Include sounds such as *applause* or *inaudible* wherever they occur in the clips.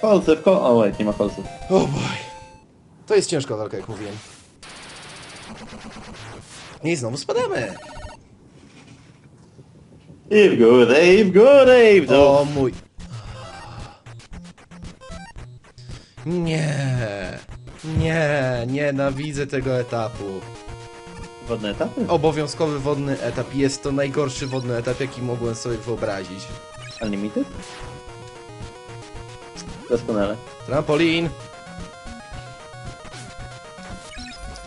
Kolce w kol... O, wait, nie ma kolców. O boj. To jest ciężka walka, jak mówiłem. I znowu spadamy. I w górę, i w górę, i w dół. O mój. Nie. Nie, nienawidzę tego etapu. Wodne etapy? Obowiązkowy wodny etap. Jest to najgorszy wodny etap, jaki mogłem sobie wyobrazić. Unlimited? Doskonale. Trampolin.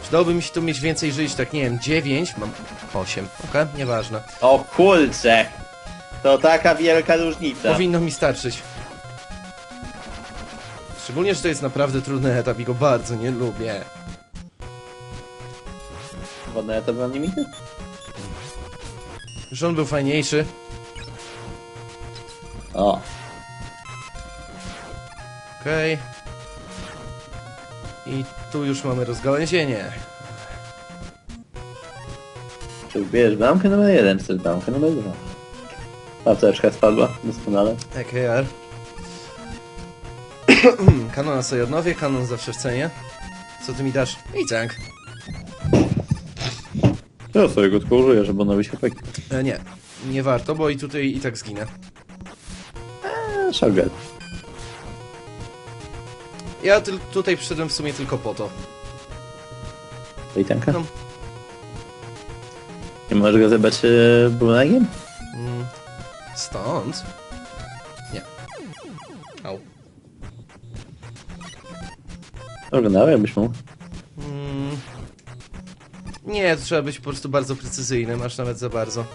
Przydałoby mi się tu mieć więcej żyć, tak nie wiem, 9, mam 8, okej, nieważne. O kurcze! To taka wielka różnica. Powinno mi starczyć. Szczególnie, że to jest naprawdę trudny etap i go bardzo nie lubię. Wodne etapy Unlimited? Już on był fajniejszy. O. Okej. I tu już mamy rozgałęzienie. Czy bierzesz bramkę numer jeden, czy bramkę numer dwa? Apteczka spadła, doskonale. EKR. Kanona sobie odnowię, kanon zawsze w cenie. Co ty mi dasz? I tank. Ja sobie go tylko użyję, żeby odnowić HP. E, nie, nie warto, bo i tutaj i tak zginę. Eee, shotgun. Ja tyl- tutaj przyszedłem w sumie tylko po to. I tanka? No. Nie możesz go zebrać e, bumerangiem? Mm, stąd? Nie. Au. Oglądałem, jakbyś mógł. Mm. Nie, to trzeba być po prostu bardzo precyzyjnym, aż nawet za bardzo.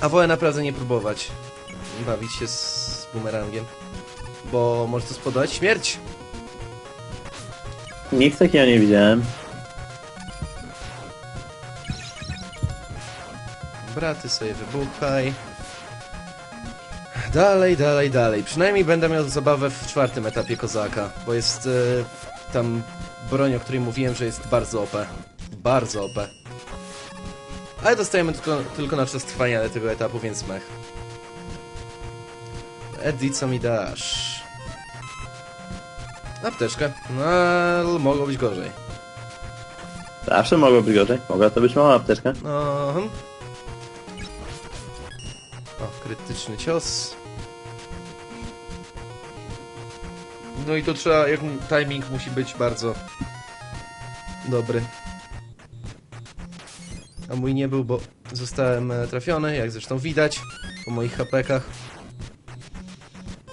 A wolę naprawdę nie próbować bawić się z bumerangiem, bo może to spodobać śmierć. Nic takiego nie widziałem. Dobra, ty sobie wybuchaj. Dalej, dalej, dalej. Przynajmniej będę miał zabawę w czwartym etapie kozaka, bo jest e, tam broń, o której mówiłem, że jest bardzo OP. Bardzo OP. Ale dostajemy tylko, tylko na czas trwania tego etapu, więc mech. Eddie, co mi dasz? Apteczkę. No, mogło być gorzej. Zawsze mogło być gorzej. Mogła to być mała apteczka. No. O, krytyczny cios. No i to trzeba, jak timing musi być bardzo dobry. A mój nie był, bo zostałem e, trafiony, jak zresztą widać po moich hapekach.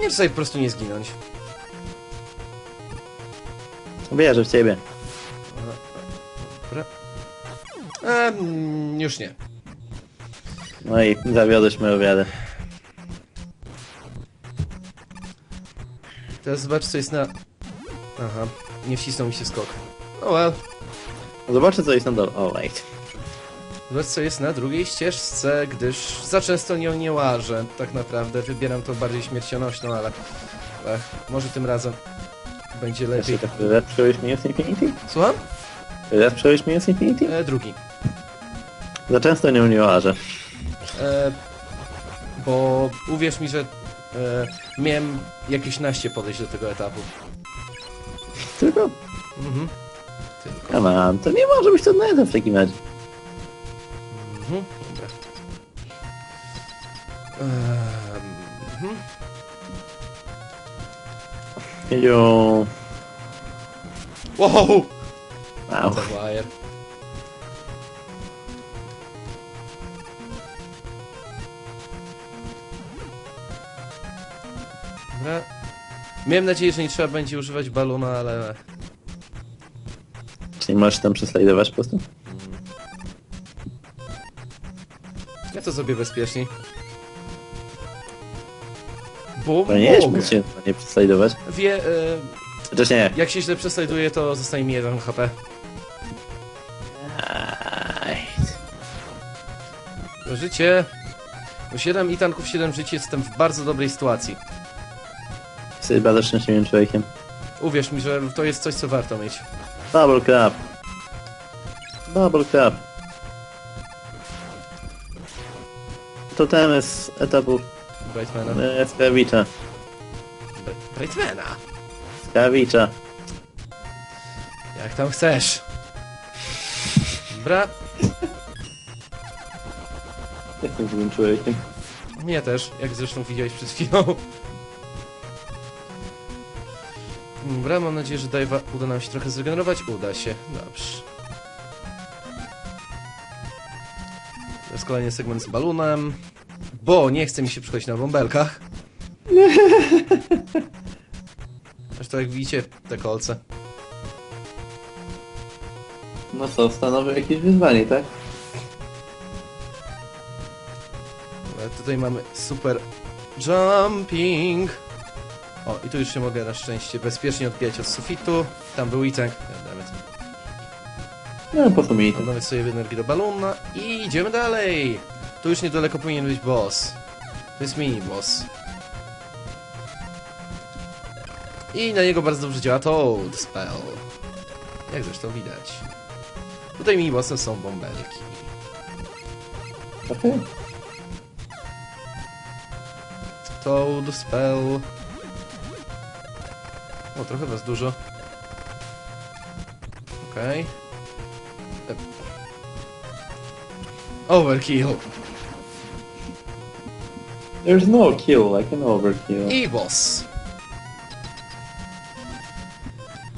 Nie sobie po prostu nie zginąć. Wierzę w ciebie. Ehm, już nie. No i zawiodłeś moją wiarę. Teraz zobacz co jest na... Aha, nie wcisnął mi się skok. Oh well. Zobaczę co jest na dole. O, wait. Zobacz co jest na drugiej ścieżce, gdyż za często nią nie łażę. Tak naprawdę wybieram to bardziej śmiercionośną, ale... Może tym razem będzie lepiej. Jeszcze tak raz przejąłeś Minus Infinity? Słucham? Raz przejąłeś Minus Infinity? E, drugi. Za często nią nie łażę. E, bo uwierz mi, że e, miałem jakieś naście podejść do tego etapu. Tylko? Mhm. Tylko. Come on, to nie może być to na etap w takim razie. Mhm. Dobra. Ehm, mhm. Jedziu. Wow! Wow. The wire. Dobra. Miałem nadzieję, że nie trzeba będzie używać balona, ale... Czy nie możesz tam przeslajdować po prostu? To zrobię bezpieczniej. Bo To nie jest mogę. się nie przeslajdować. Wie, Chociaż nie. jak się źle przeslajduje, to zostaje mi 1 HP. Aj. Życie... O 7 i tanków 7 życie jestem w bardzo dobrej sytuacji. Jesteś bardzo szczęśliwym człowiekiem. Uwierz mi, że to jest coś, co warto mieć. Double crap. Double crap. Totemy z etapu Brightmana. E, Skrawicza. Br- Brightmana! Skrawicza. Jak tam chcesz. Dobra, Jestem złym człowiekiem. mnie też, jak zresztą widziałeś przed chwilą. Dobra, mam nadzieję, że Dave'a uda nam się trochę zregenerować. Uda się, dobrze. Jest kolejny segment z balunem. Bo nie chce mi się przychodzić na bąbelkach. *laughs* Zresztą jak widzicie, te kolce. No co, stanowi jakieś wyzwanie, tak? Ale tutaj mamy super jumping. O, i tu już się mogę na szczęście bezpiecznie odbijać od sufitu. Tam był Itang. No po co mi to? Dodamy sobie energię do balona i idziemy dalej. Tu już niedaleko powinien być boss. To jest mini boss. I na niego bardzo dobrze działa Toad Spell. Jak zresztą widać. Tutaj mini bossem są bąbelki. Okej. Toad Spell. O, trochę was dużo. Okej. E- Overkill. There's no kill, like an overkill. I boss.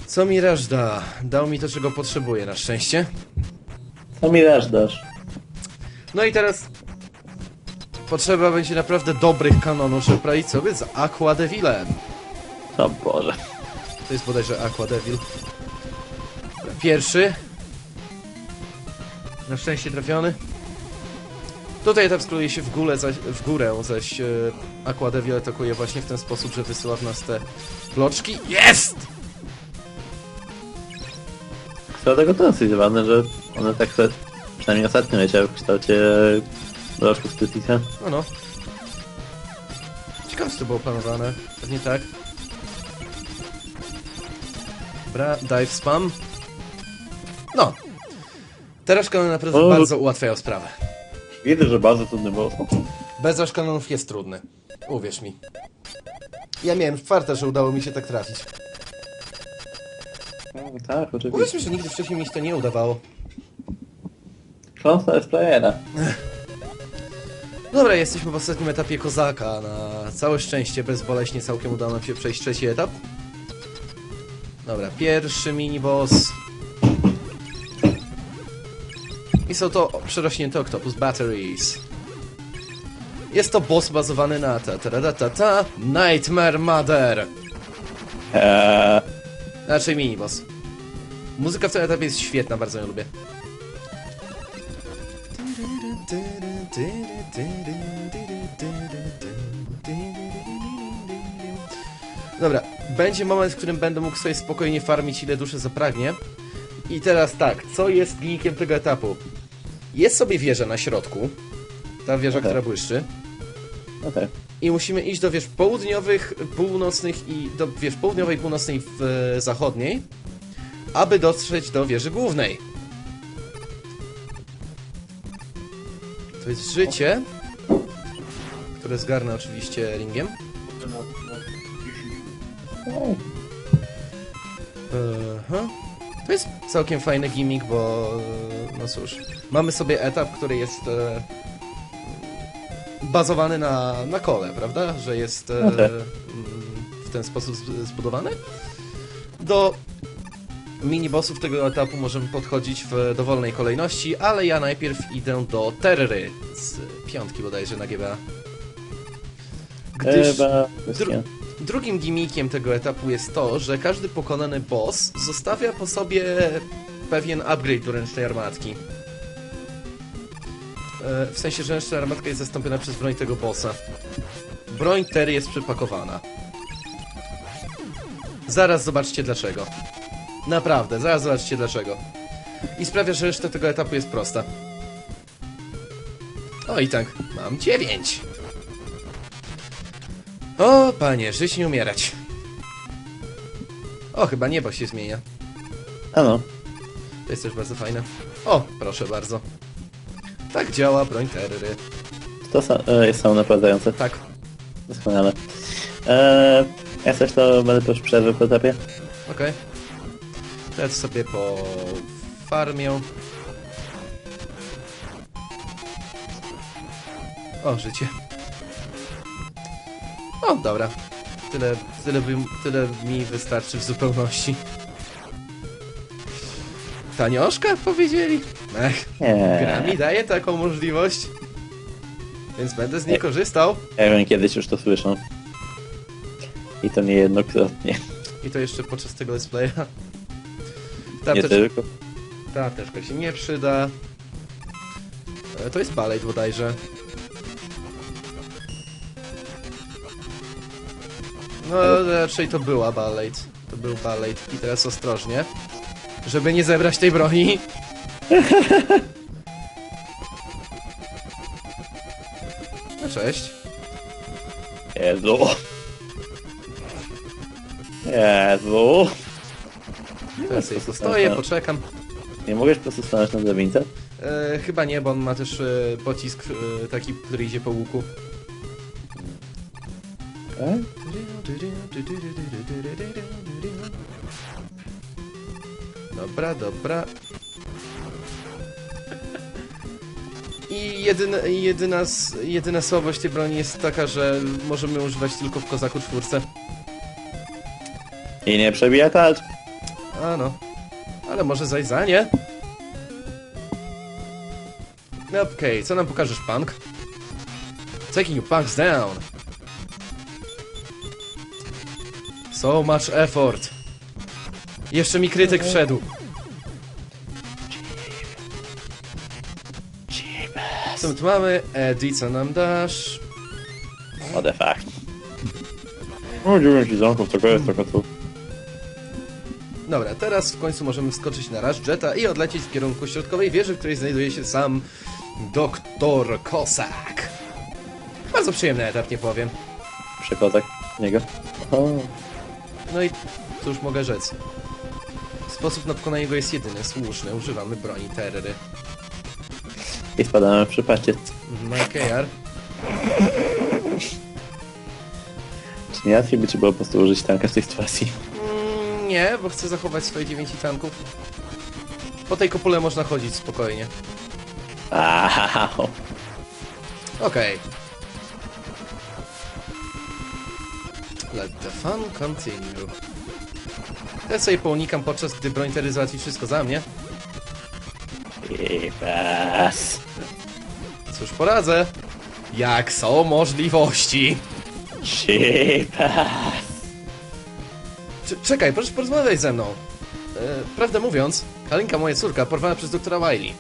Co mi Raż da? Dał mi to, czego potrzebuję, na szczęście. Co mi dasz, dasz? No i teraz potrzeba będzie naprawdę dobrych kanonów, żeby prawić sobie z Aqua Devilem. O Boże. To jest bodajże Aqua Devil. Pierwszy. Na szczęście trafiony. Tutaj etap skroluje się w górę, zaś, w górę, zaś e, Aqua Devil atakuje właśnie w ten sposób, że wysyła w nas te bloczki. Jest! Co tego to dosyć ważne, że one tak se, przynajmniej ostatnio leciały w kształcie rożków Sprytica. No no. Ciekawe, czy to było planowane. Pewnie tak. Dobra, dive spam. No. Teraz kanony naprawdę O. bardzo ułatwiają sprawę. Widzę, że bardzo trudny boss. Bez aż kanonów jest trudny. Uwierz mi. Ja miałem czwarte, że udało mi się tak trafić. No, tak, Uwierz oczywiście. mi, że nigdy wcześniej mi się to nie udawało. Klątwa jest playera. Dobra, jesteśmy w ostatnim etapie kozaka. Na całe szczęście bezboleśnie całkiem udało nam się przejść trzeci etap. Dobra, pierwszy mini-boss. Są to przerośnięte Octopus Batteries. Jest to boss bazowany na ta ta ta ta ta Nightmare Mother. Eee, Znaczy mini-boss. Muzyka w tym etapie jest świetna, bardzo ją lubię. Dobra, będzie moment, w którym będę mógł sobie spokojnie farmić ile duszy zapragnie. I teraz tak, co jest ginikiem tego etapu? Jest sobie wieża na środku. Ta wieża, Okej. która błyszczy. okej. I musimy iść do wież południowych, północnych i do wież południowej, północnej w e, zachodniej, aby dotrzeć do wieży głównej. To jest życie, które zgarnę oczywiście ringiem. Aha. To jest całkiem fajny gimmick, bo no cóż, mamy sobie etap, który jest e, bazowany na, na kole, prawda? Że jest e, *laughs* w ten sposób zbudowany. Do mini-bossów tego etapu możemy podchodzić w dowolnej kolejności, ale ja najpierw idę do Terry z piątki bodajże na GBA. Gdyż... Chyba... Dru- Drugim gimmickiem tego etapu jest to, że każdy pokonany boss zostawia po sobie pewien upgrade do ręcznej armatki. E, W sensie, że ręczna armatka jest zastąpiona przez broń tego bossa. Broń Terry jest przypakowana. Zaraz zobaczcie dlaczego. Naprawdę, zaraz zobaczcie dlaczego. I sprawia, że reszta tego etapu jest prosta. O i tak, mam dziewięć. O, panie, żyć nie umierać. O, chyba niebo się zmienia. Ano. To jest też bardzo fajne. O, proszę bardzo. Tak działa broń terry. To sa- e, jest samo naprowadzające. Tak. Doskonale. Eee, jak coś to będę po przerwy po etapie. Okej. Teraz sobie po farmię. O, życie. O, dobra. Tyle, tyle, by, tyle mi wystarczy w zupełności. Tanioszka powiedzieli? Ech, gra mi daje taką możliwość. Więc będę z niej korzystał. Ja wiem, kiedyś już to słyszę. I to niejednokrotnie. I to jeszcze podczas tego let's playa. Ta Nie też, tylko. ta teczka się nie przyda. E, To jest balej bodajże. No raczej to była balej. To był balej. I teraz ostrożnie. Żeby nie zebrać tej broni. *laughs* No cześć. Jezu. Jezu. Teraz sobie postoję, poczekam. Nie mogłeś po prostu stanąć na drabince? E, chyba nie, bo on ma też e, pocisk e, taki, który idzie po łuku. Dobra, dobra. I jedyna, jedyna, jedyna słabość tej broni jest taka, że możemy używać tylko w kozaku czwórce. I nie przebija tarcz. A no. Ale może zaś za nie? Okej, co nam pokażesz, punk? Taking you punks down. So much effort. Jeszcze mi krytyk wszedł. Co my tu mamy? Eddie, co nam dasz? What the fuck. O, 9 zamków, tylko jest tylko tu. Dobra, teraz w końcu możemy wskoczyć na Rush Jetta i odlecieć w kierunku środkowej wieży, w której znajduje się sam Doktor Kosak. Bardzo przyjemny etap, nie powiem. Przekotek niego. O, No i cóż mogę rzec. Sposób na pokonanie go jest jedyny, słuszny. Używamy broni terry. I spadamy w przypaście. MyKR. Czy nie łatwiej by ci było po prostu użyć tanka w tej sytuacji? Mm, nie, bo chcę zachować swoje 9 tanków. Po tej kopule można chodzić spokojnie. Au. Okej. Let the fun continue. Ja sobie pounikam podczas gdy broń Terry załatwi wszystko za mnie. Pas. Cóż poradzę. Jak są możliwości. Shipas. Cze- Czekaj, proszę porozmawiać ze mną. E, prawdę mówiąc, Kalinka, moja córka, porwana przez doktora Wiley.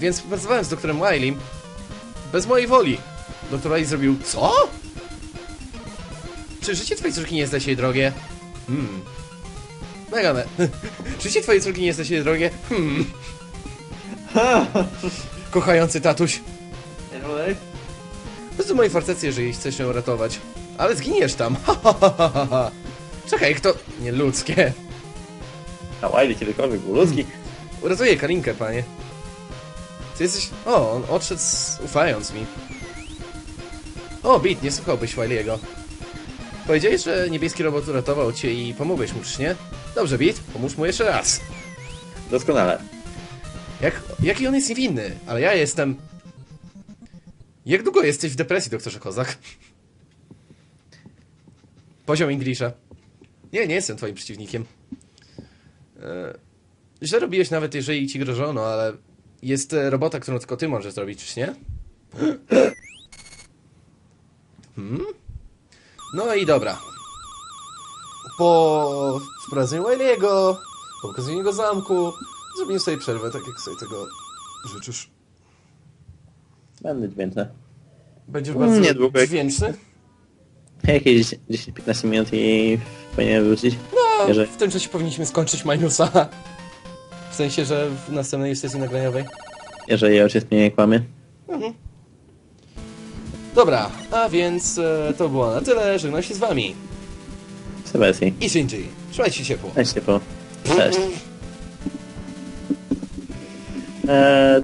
Więc pracowałem z doktorem Wiley bez mojej woli. Doktor Wiley zrobił co? Czy życie twojej córki nie jest jej drogie? Hmm. Megane. *laughs* Życie twojej córki nie jest jej drogie? Hmm. *laughs* Kochający tatuś. Bez do mojej fortecy, jeżeli chcesz ją ratować. Ale zginiesz tam. *laughs* Czekaj, kto... Nie ludzkie. A Wiley kiedykolwiek był ludzki? Uratuję Karinkę, panie. Ty jesteś... O, on odszedł z... ufając mi. O, Bit, nie słuchałbyś Wiley'ego. Powiedziałeś, że niebieski robot uratował cię i pomogłeś mu, czy nie? Dobrze, Bit, pomóż mu jeszcze raz. Doskonale. Jak, jaki on jest niewinny, ale ja jestem... Jak długo jesteś w depresji, doktorze Kozak? Poziom Inglisza. Nie, nie jestem twoim przeciwnikiem. E, źle robiłeś nawet, jeżeli ci grożono, ale jest e, robota, którą tylko ty możesz zrobić, czy nie? Hmm? No i dobra. Po wprowadzeniu Wiley'ego, po pokazaniu jego zamku, zrobimy sobie przerwę, tak jak sobie tego życzysz. Będę dźwięczny. Będziesz bardzo niedługo. dźwięczny? Jakieś 10-15 minut i powinienem wrócić. No, Jeżeli- w tym czasie powinniśmy skończyć Minusa. W sensie, że w następnej sesji nagraniowej. Jeżeli ja ojciec mnie nie kłamie. Dobra, a więc e, to było na tyle. Żegnam się z wami. Sebastian. I Shinji. Trzymajcie się ciepło. Cześć ciepło. Cześć. Eee,